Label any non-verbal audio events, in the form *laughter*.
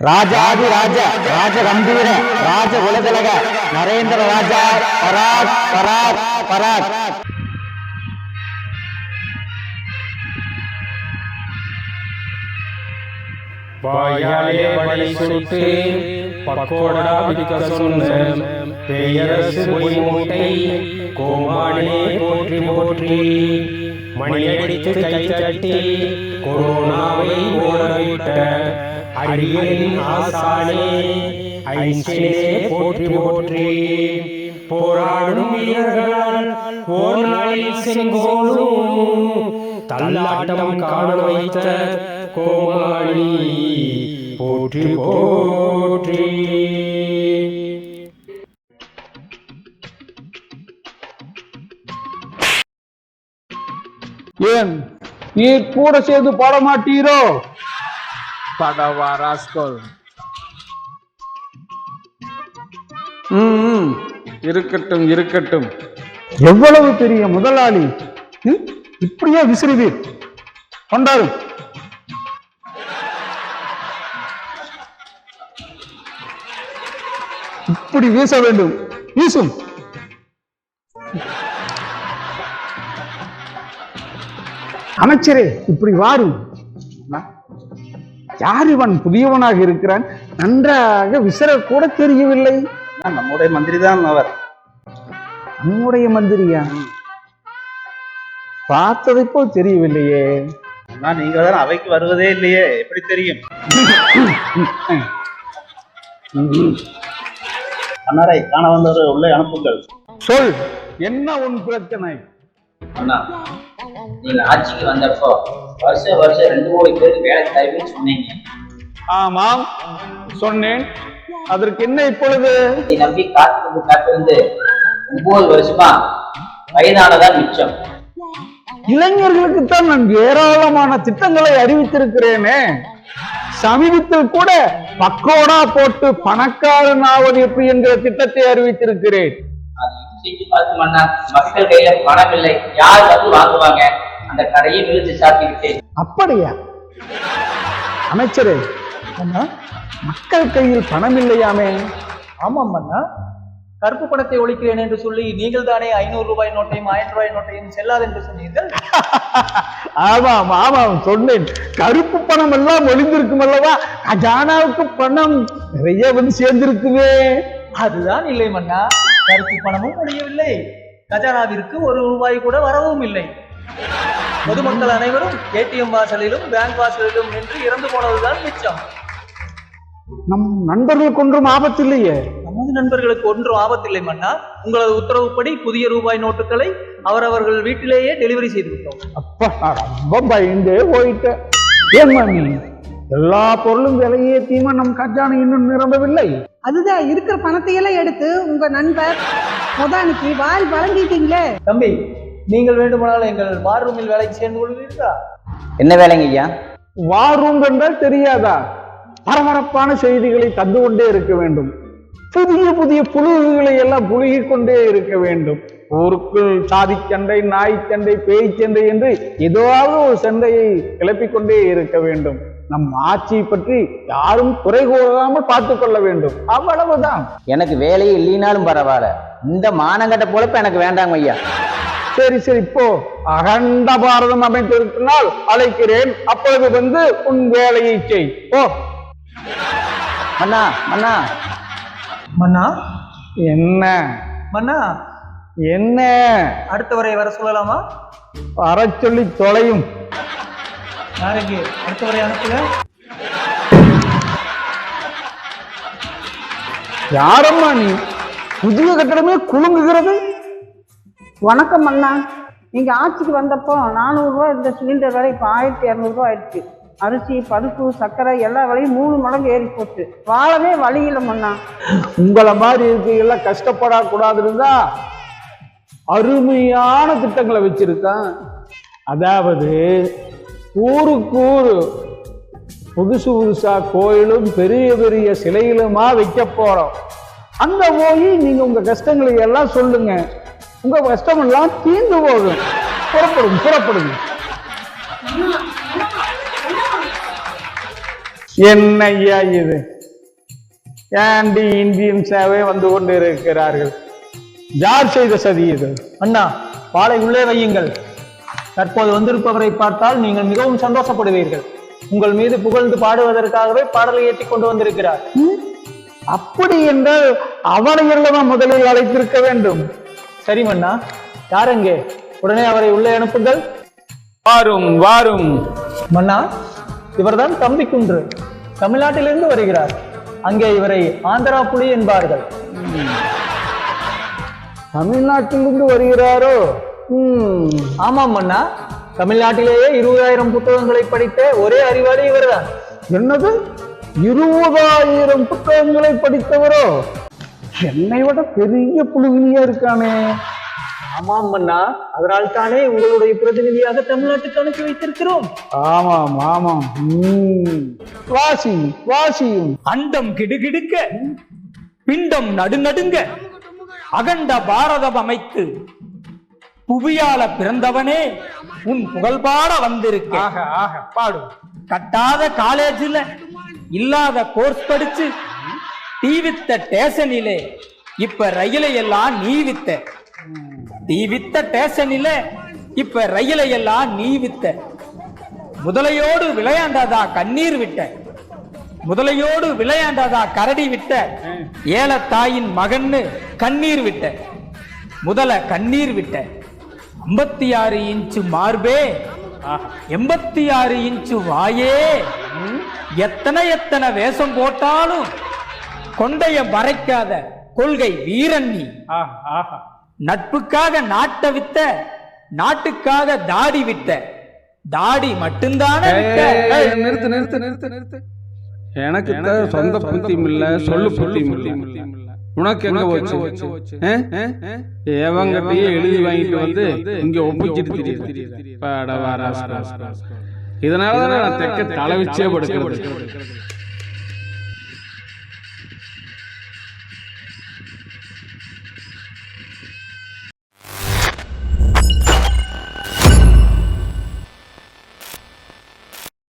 ராஜாதி ராஜ ராஜ கம்பீர ராஜ குலதிலக நரேந்திர ராஜா பராக் பராக் பராக் வாயாலே வடை சுட்டு பக்கோடா விற்க சொன்ன பெயரசு பொய் மூட்டை கோமானே போற்றி போற்றி மணியடித்து கை தட்டி கொரோனாவை ஓடவிட்ட அரியனின் ஆசானே ஐன்ஸ்டீனே போற்றி போற்றி. போராடும் வீரர்களால் ஓர் நாளில் செங்கோலும் தள்ளாட்டம் காண வைத்த கோமாளி போற்றி போற்றி. ஏன்? நீர் கூட சேர்ந்து பாட மாட்டீரோ படவா ராஸ்கோல். ம், இருக்கட்டும் இருக்கட்டும். எவ்வளவு பெரிய முதலாளி? இப்படியே விசிறுவீர். கொண்டாரும் இப்படி வீச வேண்டும். வீசும். அமைச்சரே இப்படி வாரும். யார் இவன்? புதியவனாக இருக்கிறான். நன்றாக விசிற கூட தெரியவில்லை நம்முடைய மந்திரி தான் அவர். நம்முடைய மந்திரியா? பார்த்ததை போல் தெரியவில்லையே. நீங்கள் தான் அவைக்கு வருவதே இல்லையே. எப்படி தெரியும்? அன்னாரை காண வந்தவர் உள்ளே அனுப்புங்கள். சொல். என்ன உன் பிரச்சனை? அண்ணா நீங்க ஆட்சிக்கு வந்தப்போ வருஷம் வருஷம் ரெண்டு கோடி பேருக்கு வேலை தருவேன்னு சொன்னீங்க. ஆமாம் சொன்னேன். அதற்கு என்ன இப்பொழுது? நம்பி காத்திருந்து காத்திருந்து ஒன்பது வருஷமா வயதானதான் மிச்சம். இளைஞர்களுக்கு தான் நான் ஏராளமான திட்டங்களை அறிவித்திருக்கிறேனே. சமீபத்தில் கூட பக்கோடா போட்டு பணக்காரன் ஆவது எப்படி என்கிற திட்டத்தை அறிவித்திருக்கிறேன். செஞ்சு பார்த்தோம்னா மக்கள் கையில பணம் இல்லை. யார் வந்து வாங்குவாங்க? அந்த கடையை விழுந்து சாத்திக்கிட்டு அப்படியா? அமைச்சரே மக்கள் கையில் பணம் இல்லையாமே? ஆமாம் அண்ணா. கருப்பு பணத்தை ஒழிக்கிறேன் என்று சொல்லி நீங்கள் தானே ஐநூறு ரூபாய் நோட்டையும் ஆயிரம் ரூபாய் நோட்டையும் செல்லாது என்று சொன்னீர்கள்? *laughs* ஆமாம் ஆமாம் சொன்னேன். கருப்பு பணம் எல்லாம் ஒளிந்திருக்கும் அல்லவா? கஜானாவுக்கு பணம் நிறைய வந்து சேர்ந்திருக்குமே. அதுதான் இல்லை மன்னா கருப்பு பணமும் ஒழியவில்லை கஜானாவிற்கு ஒரு ரூபாய் கூட வரவும் இல்லை. பொதுமக்கள் அனைவரும் ஏடிஎம் வாசலிலும் பேங்க் வாசலிலும் நின்று இறந்து போனதுதான் மிச்சம். நம் நண்பர்களுக்கு ஒன்றும் ஆபத்தில்லையே. நமது நண்பர்களுக்கு ஒன்றும் ஆபத்தில்லை மன்னா. உங்களது உத்தரவுப்படி புதிய ரூபாய் நோட்டுகளை அவரவர்கள் வீட்டிலேயே டெலிவரி செய்து விட்டோம் அப்பா நான் ரொம்ப பயந்தே போயிட்டேன். ஏன் எல்லா பொருளும் விலையே தீமா நம் கஜானா இன்னும் நிரம்பவில்லை. அதுதான் இருக்கிற பணத்தையெல்லாம் எடுத்து உங்க நண்பர் முதானிக்கு வாரி வழங்கிட்டீங்களே. தம்பி நீங்கள் வேண்டுமானால் எங்கள் பார் ரூமில் வேலைக்கு சேர்ந்து கொள்வீர்களா என்ன வேலைங்க ஐயா? வாரும் என்றால் தெரியாதா? பரபரப்பான செய்திகளை தந்து கொண்டே இருக்க வேண்டும். புதிய புதிய புழுகுகளை எல்லாம் புழுகிக் கொண்டே இருக்க வேண்டும். ஊருக்குள் சாதி சண்டை நாய் சண்டை பேய் சண்டை என்று ஏதாவது ஒரு சண்டையை கிளப்பிக் கொண்டே இருக்க வேண்டும். நம் ஆட்சியை பற்றி யாரும் குறை கூறாமல் பார்த்துக் கொள்ள வேண்டும். அவ்வளவுதான். எனக்கு வேலையே இல்லைனாலும் பரவாயில்ல. இந்த மானங்கட்ட பொழப்பு எனக்கு வேண்டாங்க ஐயா. சரி சரி இப்போ அகண்ட பாரதம் அமைத்திருக்கிறால் அழைக்கிறேன். அப்பொழுது வந்து உன் வேலையை செய். ஓ மன்னா மன்னா. மன்னா? என்ன? மன்னா? என்ன? அடுத்தவரை வர சொல்லலாமா? வரச் சொல்லி தொலையும். நாளைக்கு அடுத்தவரை அனுப்புங்க. யாரம்மா நீ? புதிய கட்டடமே குலுங்குகிறது. வணக்கம் அண்ணா. நீங்க ஆட்சிக்கு வந்தப்போ நானூறு ரூபாய் இருந்த சிலிண்டர் விலை இப்போ ஆயிரத்தி இரநூறுவா ஆயிடுச்சு. அரிசி பருப்பு சர்க்கரை எல்லா விலையும் மூணு மடங்கு ஏறி போச்சு. வாழவே வழி இல்லை மண்ணா. உங்களை மாதிரி இருக்கையெல்லாம் கஷ்டப்படக்கூடாது இருந்தா அருமையான திட்டங்களை வச்சிருக்கான். அதாவது ஊருக்கு புதுசு புதுசா கோயிலும் பெரிய பெரிய சிலையிலுமா வைக்க போறோம். அங்க போய் நீங்க உங்க கஷ்டங்களை எல்லாம் சொல்லுங்க. உங்க கஷ்டம் எல்லாம் தீர்ந்து போகும். புறப்படுங்க புறப்படுங்க என்ன ஐயா இது? ஏண்டி இந்தியன்ஸாவே வந்து கொண்டு இருக்கிறார்கள் யார் செய்த சதி இது? அண்ணா பாலை உள்ளே வையுங்கள். தற்போது வந்திருப்பவரை பார்த்தால் நீங்கள் மிகவும் சந்தோஷப்படுவீர்கள். உங்கள் மீது புகழ்ந்து பாடுவதற்காகவே பாடலை ஏற்றி கொண்டு வந்திருக்கிறார். அப்படி என்றால் அவனை அல்லவா முதலில் அழைத்திருக்க வேண்டும்? சரி மன்னா யாரெங்கே உடனே அவரை உள்ளே அனுப்புங்கள். வாரும் வாரும். மன்னா இவர்தான் தம்பி குன்று. தமிழ்நாட்டிலிருந்து வருகிறார். அங்கே இவரை ஆந்திரா புலி என்பார்கள் தமிழ்நாட்டிலிருந்து வருகிறாரோ? ஆமாம் மன்னா. தமிழ்நாட்டிலேயே இருபதாயிரம் புத்தகங்களை படித்த ஒரே அறிவாளி இவர்தான். என்னது? இருபதாயிரம் புத்தகங்களை படித்தவரோ? என்னை விட பெரிய புழுகினியா இருக்கானே. ஆமாம் மன்னா. அதனால் தானே உங்களுடைய பிரதிநிதியாக தமிழ்நாட்டுக்கு அனுப்பி வைத்திருக்கிறோம். ஆமாம் ஆமாம். வாசி வாசியும். அண்டம் கிடுகிடுக்க பிண்டம் நடுநடுங்க அகண்ட பாரதம் அமைத்து புவியால பிறந்தவனே உன் புகழ்பாட வந்திருக்க. ஆக ஆக பாடு. கட்டாத காலேஜில் இல்லாத கோர்ஸ் படிச்சு டீ வித்த ஸ்டேஷனிலே இப்ப ரயிலை எல்லாம் நீ வித்த டீ வித்த ஸ்டேஷனில இப்ப ரயிலை எல்லாம் நீ வித்த முதலையோடு விளையாண்டாதா கண்ணீர் விட்ட. முதலையோடு விளையாண்டாதா கரடி விட்ட. ஏலத்தாயின் மகன்னு கண்ணீர் விட்ட. முதல கண்ணீர் விட்ட. ஐம்பத்தி ஆறு இன்ச்சு மார்பே. எண்பத்தி ஆறு இன்ச்சு வாயே. எத்தனை எத்தனை வேஷம் போட்டாலும் கொண்டைய மறைக்காத கொள்கை வீரன் நீ. ஆஹா ஆஹா. நட்புக்காக நாட்டை வித்த நாட்டுக்காக தாடி வித்த தாடி மட்டும்தானே நிறுத்து நிறுத்து நிறுத்து நிறுத்து. எனக்கு சொந்த புத்தியும் இல்ல சொல்லு புத்தியும் இல்ல. உனக்கு எங்க போச்சு? ஆ? எவங்கிட்டயே எழுதி வாங்கிட்டு வந்து இங்க ஒப்பிச்சிட்டு தெரியுது. பாடவா ராஸ்கல். இதனாலதான் நான் தெக்க தலை வச்சே படுக்கிறது.